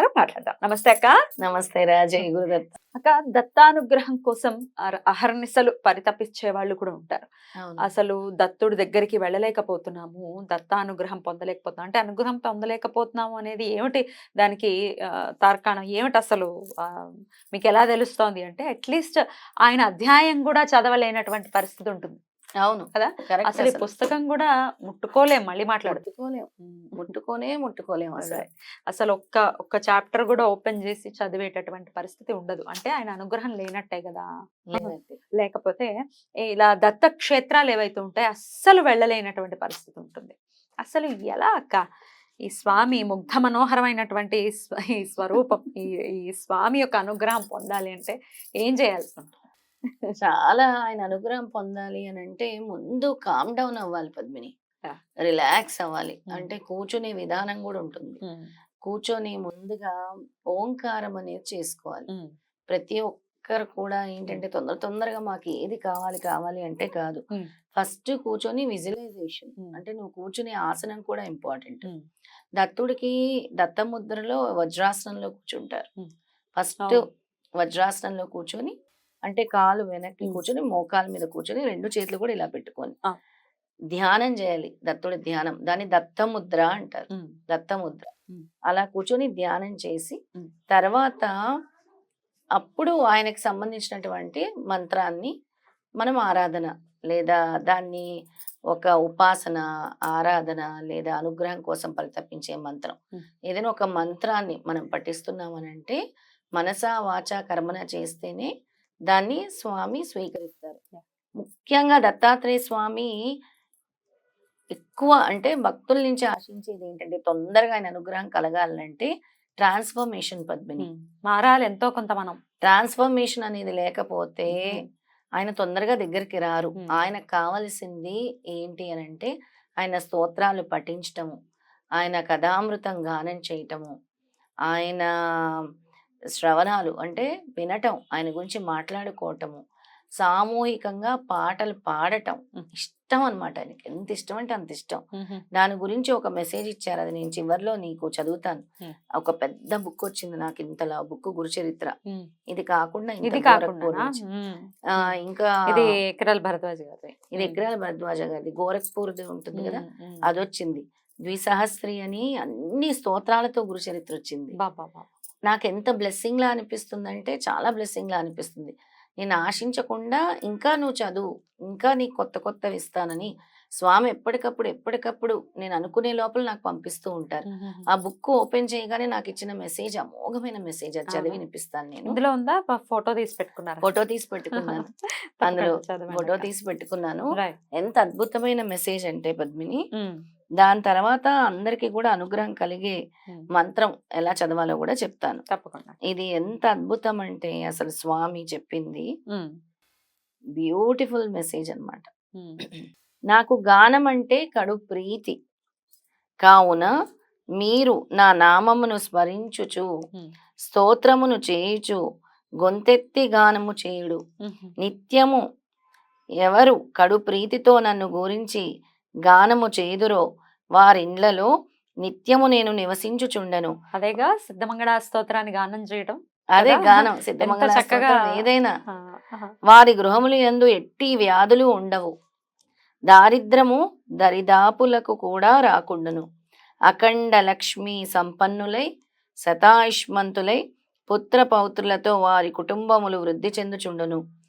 ఉన్నారు మాట్లాడదాం. నమస్తే అక్క. నమస్తే రా జై గురుదత్త అక్క దత్తానుగ్రహం కోసం అహర్నిశలు పరితపించే వాళ్ళు కూడా ఉంటారు. అసలు దత్తుడి దగ్గరికి వెళ్ళలేకపోతున్నాము దత్తానుగ్రహం పొందలేకపోతున్నాం. అంటే అనుగ్రహం పొందలేకపోతున్నాము అనేది ఏమిటి దానికి తార్కాణం? ఏమిటి అసలు మీకు ఎలా తెలుస్తోంది అంటే అట్లీస్ట్ ఆయన అధ్యాయం కూడా చదవలేనటువంటి పరిస్థితి ఉంటుంది. అవును. కదా? అసలు ఈ పుస్తకం కూడా ముట్టుకోలేం మళ్ళీ మాట్లాడుతూ ముట్టుకోలేం. ముట్టుకోనే ముట్టుకోలేం అసలు అసలు ఒక్క ఒక్క చాప్టర్ కూడా ఓపెన్ చేసి చదివేటటువంటి పరిస్థితి ఉండదు. అంటే ఆయన అనుగ్రహం లేనట్టే కదా. లేకపోతే ఇలా దత్త క్షేత్రాలు ఏవైతే ఉంటాయో అస్సలు వెళ్ళలేనటువంటి పరిస్థితి ఉంటుంది. అసలు ఎలా అక్క? ఈ స్వామి ముగ్ధ మనోహరమైనటువంటి ఈ స్వ- ఈ స్వరూపం ఈ ఈ స్వామి యొక్క అనుగ్రహం పొందాలి అంటే ఏం చేయాల్సి ఉంటుంది? చాలా ఆయన అనుగ్రహం పొందాలి అని అంటే ముందు కామ్ డౌన్ అవ్వాలి పద్మిని. రిలాక్స్ అవ్వాలి. అంటే కూర్చునే విధానం కూడా ఉంటుంది కూర్చొని ముందుగా ఓంకారం అనేది చేసుకోవాలి ప్రతి ఒక్కరు కూడా ఏంటంటే తొందర తొందరగా మాకు ఏది కావాలి కావాలి అంటే కాదు. ఫస్ట్ కూర్చొని విజువలైజేషన్. అంటే నువ్వు కూర్చునే ఆసనం కూడా ఇంపార్టెంట్. దత్తుడికి దత్తముద్రలో వజ్రాసనంలో కూర్చుంటారు. ఫస్ట్. వజ్రాసనంలో కూర్చొని అంటే కాలు వెనక్కి. కూర్చొని మోకాల మీద కూర్చొని రెండు చేతులు కూడా ఇలా పెట్టుకొని. ధ్యానం చేయాలి దత్తుడి ధ్యానం దాన్ని దత్తముద్ర అంటారు దత్తముద్ర. అలా కూర్చొని ధ్యానం చేసి. తర్వాత అప్పుడు ఆయనకు సంబంధించినటువంటి మంత్రాన్ని మనం ఆరాధన లేదా దాన్ని ఒక ఉపాసన ఆరాధన లేదా అనుగ్రహం కోసం పరితపించే మంత్రం. ఏదైనా ఒక మంత్రాన్ని మనం పఠిస్తున్నామనంటే మనసా వాచా కర్మన చేస్తేనే దాన్ని స్వామి స్వీకరిస్తారు. ముఖ్యంగా దత్తాత్రేయ స్వామి ఎక్కువ అంటే భక్తుల నుంచి ఆశించేది ఏంటంటే తొందరగా ఆయన అనుగ్రహం కలగాలంటే ట్రాన్స్ఫర్మేషన్ పద్మిని మారాలి ఎంతో కొంత మనం ట్రాన్స్ఫర్మేషన్ అనేది లేకపోతే. ఆయన తొందరగా దగ్గరికి రారు. ఆయనకు కావలసింది ఏంటి అని అంటే ఆయన స్తోత్రాలు పఠించటము ఆయన కథామృతం గానం చేయటము ఆయన శ్రవణాలు అంటే వినటం ఆయన గురించి మాట్లాడుకోవటము సామూహికంగా పాటలు పాడటం. ఇష్టం అన్నమాట ఆయనకి. ఎంత ఇష్టం అంటే అంత ఇష్టం. దాని గురించి ఒక మెసేజ్ ఇచ్చారు. అది నేను చివర్లో నీకు చదువుతాను. ఒక పెద్ద బుక్ వచ్చింది నాకు ఇంతలా బుక్ గురు చరిత్ర Hmm. ఇది కాకుండా ఇది కాకుండా. ఇంకా ఇది ఎకరాల భరద్వాజ్ గారి ఇది ఎకరాల భరద్వాజ గారిది. గోరఖ్పూర్ ఉంటుంది కదా. అది వచ్చింది ద్విసహస్రి అని అన్ని స్తోత్రాలతో గురు చరిత్ర వచ్చింది. నాకు ఎంత బ్లెస్సింగ్ లా అనిపిస్తుంది అంటే చాలా బ్లెస్సింగ్ లా అనిపిస్తుంది. నేను ఆశించకుండా ఇంకా నువ్వు చదువు ఇంకా నీకు కొత్త కొత్తవి ఇస్తానని స్వామి ఎప్పటికప్పుడు ఎప్పటికప్పుడు నేను అనుకునే లోపల నాకు పంపిస్తూ ఉంటారు. ఆ బుక్ ఓపెన్ చేయగానే నాకు ఇచ్చిన మెసేజ్ అమోఘమైన మెసేజ్ అది చదివి? వినిపిస్తాను నేను. ఇందులో ఉందా? ఫోటో తీసి పెట్టుకున్నారా? ఫోటో తీసి పెట్టుకున్నాను. అందులో ఫోటో తీసి పెట్టుకున్నాను. ఎంత అద్భుతమైన మెసేజ్ అంటే పద్మిని దాని తర్వాత అందరికి కూడా అనుగ్రహం కలిగే మంత్రం ఎలా చదవాలో కూడా చెప్తాను. తప్పకుండా. ఇది ఎంత అద్భుతం అంటే అసలు స్వామి చెప్పింది బ్యూటిఫుల్ మెసేజ్ అన్నమాట. ఉమ్, నాకు గానం అంటే కడు ప్రీతి. కావున మీరు నా నామమును స్మరించుచు స్తోత్రమును చేయుచు గొంతెత్తి గానము చేయుడు. నిత్యము ఎవరు కడు ప్రీతితో నన్ను గురించి గానము చేదురో వారిండ్లలో నిత్యము నేను నివసించుచుండను. అదేగా సిద్ధమంగళ స్తోత్రాన్ని గానం చేయడం అదే? గానం సిద్ధమంగళ చక్కగా- స్తోత్రం ఏదైనా. వారి గృహములు యందు ఎట్టి వ్యాధులు ఉండవు. దారిద్రము దరిదాపులకు కూడా రాకుండును. అఖండ లక్ష్మి సంపన్నులై శతాయుష్మంతులై పుత్ర పౌత్రులతో వారి కుటుంబములు వృద్ధి చెందుచుండును.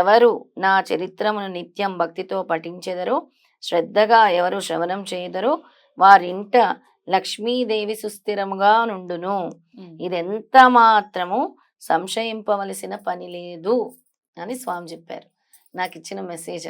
ఎవరు నా చరిత్రమును నిత్యం భక్తితో పఠించెదరో శ్రద్ధగా ఎవరు శ్రవణం చేయదరో వారింట లక్ష్మీదేవి సుస్థిరముగా నుండును. ఇదెంత మాత్రము సంశయింపవలసిన పని లేదు అని స్వామి చెప్పారు నాకు ఇచ్చిన మెసేజ్.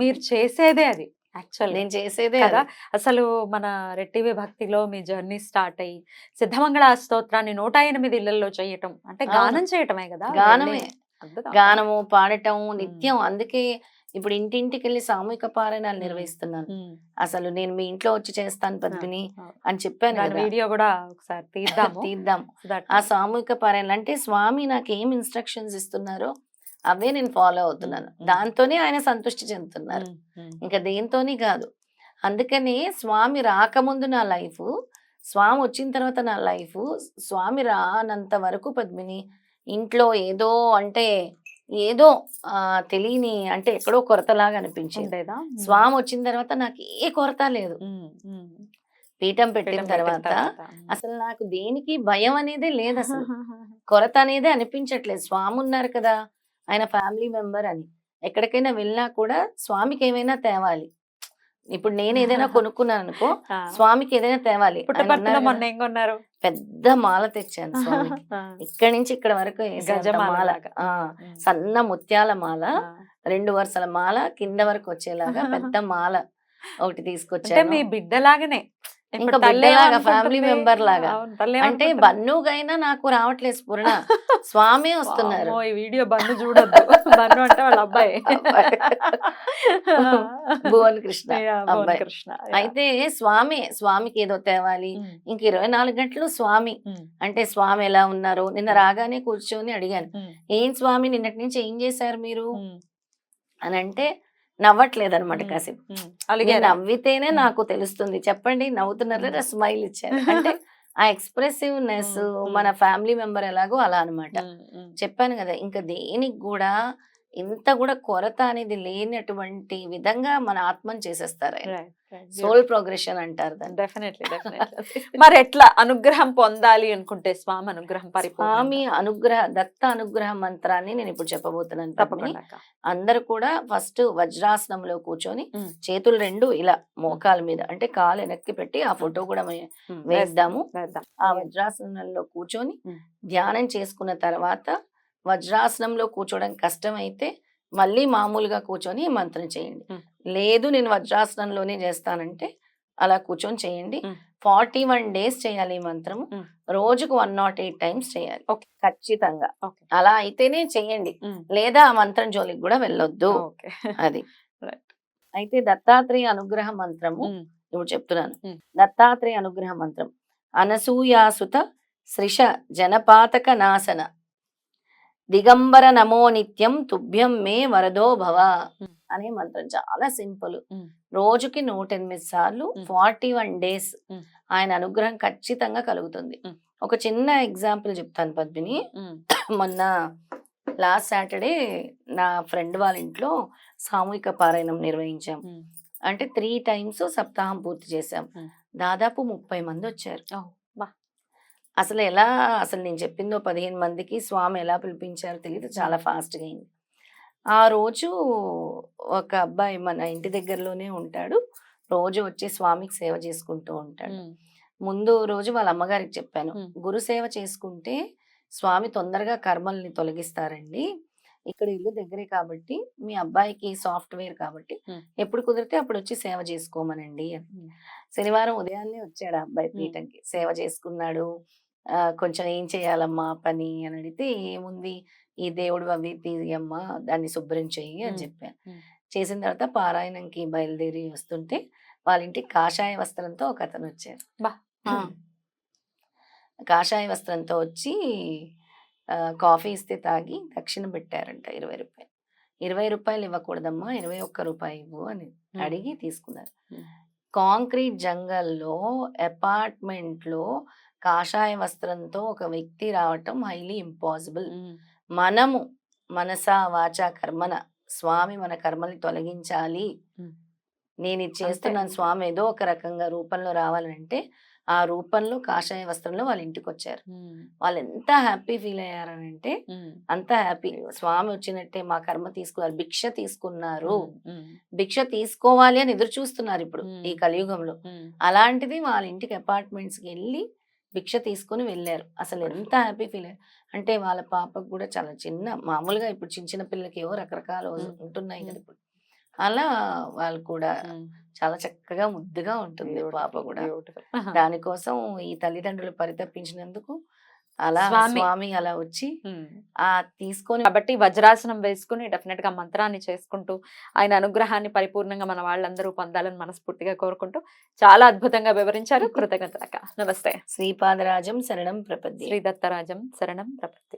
మీరు చేసేదే అది యాక్చువల్లీ నేను చేసేదే కదా. అసలు మన రెట్టివి భక్తిలో మీ జర్నీ స్టార్ట్ అయ్యి సిద్ధమంగళ స్తోత్రాన్ని నూట ఎనిమిది ఇళ్ళలో చేయటం అంటే. గానం చేయటమే కదా గానమే. గానము పాడటం నిత్యం అందుకే ఇప్పుడు ఇంటింటికి వెళ్ళి సామూహిక పారాయణాలు. నిర్వహిస్తున్నాను. అసలు నేను మీ ఇంట్లో వచ్చి చేస్తాను పద్మిని. అని చెప్పాను వీడియో కూడా ఒకసారి తీద్దాం. ఆ సామూహిక పారాయణలు అంటే స్వామి నాకు ఏం ఇన్స్ట్రక్షన్స్ ఇస్తున్నారో అవే నేను ఫాలో అవుతున్నాను. దాంతోనే ఆయన సంతృష్టి చెందుతున్నారు. ఇంకా దేంతోని కాదు. అందుకని స్వామి రాకముందు నా లైఫ్ స్వామి వచ్చిన తర్వాత నా లైఫ్ స్వామి రానంత వరకు పద్మిని ఇంట్లో ఏదో అంటే ఏదో తెలియని అంటే ఎక్కడో కొరతలాగా అనిపించింది. స్వామి వచ్చిన తర్వాత నాకు ఏ కొరత లేదు. పీఠం పెట్టిన తర్వాత. అసలు నాకు దేనికి భయం అనేదే లేదు అసలు. కొరత అనేది అనిపించట్లేదు. స్వామి ఉన్నారు కదా ఆయన ఫ్యామిలీ మెంబర్ అని. ఎక్కడికైనా వెళ్ళినా కూడా స్వామికి ఏమైనా తేవాలి. ఇప్పుడు నేను ఏదైనా కొనుక్కున్నాను అనుకో. స్వామికి ఏదైనా తేవాలి కొన్నారు పెద్ద మాల తెచ్చాను స్వామికి. ఇక్కడి నుంచి ఇక్కడ వరకు మాల. సన్న ముత్యాల మాల. రెండు వరుసల మాల కింద వరకు వచ్చేలాగా పెద్ద మాల ఒకటి తీసుకొచ్చాను మీ బిడ్డలాగానే ఇంకా బిడ్డలాగా, family member లాగా. అంటే? బన్నుగైనా నాకు రావట్లేదు స్ఫురణ. స్వామి వస్తున్నారు. ఈ వీడియో బన్ను చూడొద్దు. బన్ను అంటే వాళ్ళ అబ్బాయి. భువన్ కృష్ణ అబ్బాయి. కృష్ణ. అయితే స్వామి స్వామికి ఏదో తేవాలి. ఇంక ఇరవై నాలుగు గంటలు స్వామి. అంటే స్వామి ఎలా ఉన్నారు నిన్న రాగానే కూర్చొని అడిగాను. ఏం స్వామి నిన్నటి నుంచి ఏం చేశారు మీరు? అని అంటే నవ్వట్లేదు అనమాట కాసేపు అలిగారా? నవ్వితేనే. నాకు తెలుస్తుంది చెప్పండి నవ్వుతున్నారు లేదా స్మైల్ ఇచ్చారు అంటే ఆ ఎక్స్ప్రెసివ్నెస్. మన ఫ్యామిలీ మెంబర్ ఎలాగో అలా ఉమ్. చెప్పాను కదా ఇంకా దేనికి కూడా ఇంత కూడా కొరత అనేది లేనటువంటి విధంగా మన ఆత్మను చేసేస్తారు. సోల్ ప్రోగ్రెషన్ అంటారు. మరి ఎట్లా అనుగ్రహం పొందాలి అనుకుంటే స్వామి అనుగ్రహం? స్వామి అనుగ్రహ దత్త అనుగ్రహ మంత్రాన్ని నేను ఇప్పుడు చెప్పబోతున్నాను. తప్పకుండా. అందరూ కూడా ఫస్ట్ వజ్రాసనంలో కూర్చొని. చేతులు రెండు ఇలా మోకాల మీద అంటే కాలు వెనక్కి పెట్టి ఆ ఫోటో కూడా వేద్దాము వేద్దాం. ఆ వజ్రాసనంలో కూర్చొని. ధ్యానం చేసుకున్న తర్వాత వజ్రాసనంలో కూర్చోవడం కష్టమైతే మళ్ళీ మామూలుగా కూర్చొని మంత్రం చేయండి. లేదు నేను వజ్రాసనంలోనే చేస్తానంటే అలా కూర్చొని చేయండి. ఫార్టీ వన్ డేస్ చేయాలి ఈ మంత్రము. రోజుకు వన్ నాట్ ఎయిట్ టైమ్స్ చేయాలి. ఖచ్చితంగా. అలా అయితేనే చేయండి. లేదా ఆ మంత్రం జోలికి కూడా వెళ్ళొద్దు. అది. అయితే దత్తాత్రేయ అనుగ్రహ మంత్రము. ఇప్పుడు చెప్తున్నాను. దత్తాత్రేయ అనుగ్రహ మంత్రం అనసూయాసుత శ్రిష జనపాతక నాశన దిగంబర నమో నిత్యం తుభ్యం మే వరదో భవ. అనే మంత్రం చాలా సింపుల్. రోజుకి నూట ఎనిమిది సార్లు. Forty one days. ఆయన అనుగ్రహం ఖచ్చితంగా కలుగుతుంది. ఒక చిన్న ఎగ్జాంపుల్ చెప్తాను పద్మిని. మొన్న లాస్ట్ సాటర్డే నా ఫ్రెండ్ వాళ్ళ ఇంట్లో సామూహిక పారాయణం నిర్వహించాం. అంటే త్రీ టైమ్స్ సప్తాహం పూర్తి చేశాం. దాదాపు ముప్పై మంది వచ్చారు. అసలు ఎలా అసలు నేను చెప్పిందో పదిహేను మందికి స్వామి ఎలా పిలిపించారో తెలియదు చాలా ఫాస్ట్గా అయింది. ఆ రోజు ఒక అబ్బాయి మన ఇంటి దగ్గరలోనే ఉంటాడు. రోజు వచ్చి స్వామికి సేవ చేసుకుంటూ ఉంటాడు. ముందు రోజు వాళ్ళ అమ్మగారికి చెప్పాను. Hmm. గురు సేవ చేసుకుంటే స్వామి తొందరగా కర్మల్ని తొలగిస్తారండి. ఇక్కడ ఇల్లు దగ్గరే కాబట్టి మీ అబ్బాయికి సాఫ్ట్వేర్ కాబట్టి. ఎప్పుడు కుదిరితే అప్పుడు వచ్చి సేవ చేసుకోమనండి అని. శనివారం ఉదయాన్నే వచ్చాడు ఆ అబ్బాయి. పీఠంకి సేవ చేసుకున్నాడు కొంచెం ఏం చేయాలమ్మా పని అని అడిగితే ఏముంది ఈ దేవుడు అవి తీయమ్మా దాన్ని శుభ్రం చెయ్యి అని. చెప్పాను. చేసిన తర్వాత పారాయణంకి బయలుదేరి వస్తుంటే వాళ్ళ ఇంటికి కాషాయ వస్త్రంతో ఒక అతను వచ్చారు బా. కాషాయ వస్త్రంతో వచ్చి కాఫీ ఇస్తే తాగి దక్షిణ పెట్టారంట ఇరవై రూపాయలు ఇరవై రూపాయలు ఇవ్వకూడదమ్మా ఇరవై ఒక్క రూపాయి ఇవ్వు అని. అడిగి తీసుకున్నారు. కాంక్రీట్ జంగల్లో అపార్ట్మెంట్లో కాషాయ వస్త్రంతో ఒక వ్యక్తి రావటం హైలీ ఇంపాసిబుల్. మనము మనసా వాచా కర్మన స్వామి మన కర్మల్ని తొలగించాలి. నేను ఇది చేస్తున్నాను స్వామి ఏదో ఒక రకంగా రూపంలో రావాలంటే ఆ రూపంలో కాషాయ వస్త్రంలో వాళ్ళ ఇంటికి వచ్చారు వాళ్ళు ఎంత హ్యాపీ ఫీల్ అయ్యారనంటే అంత హ్యాపీ. స్వామి వచ్చినట్టే మా కర్మ తీసుకున్నారు భిక్ష తీసుకున్నారు. భిక్ష తీసుకోవాలి అని ఎదురు చూస్తున్నారు ఇప్పుడు. ఈ కలియుగంలో. అలాంటిది వాళ్ళ ఇంటికి అపార్ట్మెంట్స్కి వెళ్ళి భిక్ష తీసుకొని వెళ్ళారు. అసలు ఎంత హ్యాపీ ఫీల్ అయ్యారు. అంటే వాళ్ళ పాపకు కూడా చాలా చిన్న మామూలుగా ఇప్పుడు చిన్న చిన్న పిల్లలకి ఏవో రకరకాల. ఉంటున్నాయి కదా. ఇప్పుడు. అలా వాళ్ళు కూడా. చాలా చక్కగా ముద్దుగా ఉంటుంది పాప కూడా. దానికోసం ఈ తల్లిదండ్రులు పరితపించినందుకు అలా స్వామి. అలా వచ్చి. ఆ తీసుకొని కాబట్టి వజ్రాసనం వేసుకుని డెఫినెట్గా మంత్రాన్ని చేసుకుంటూ ఆయన అనుగ్రహాన్ని పరిపూర్ణంగా మన వాళ్ళందరూ పొందాలని మనస్ఫూర్తిగా కోరుకుంటూ చాలా అద్భుతంగా వివరించారు. కృతజ్ఞత నమస్తే. శ్రీపాదరాజం శరణం ప్రపద్య. శ్రీ దత్తరాజం శరణం ప్రపత్తి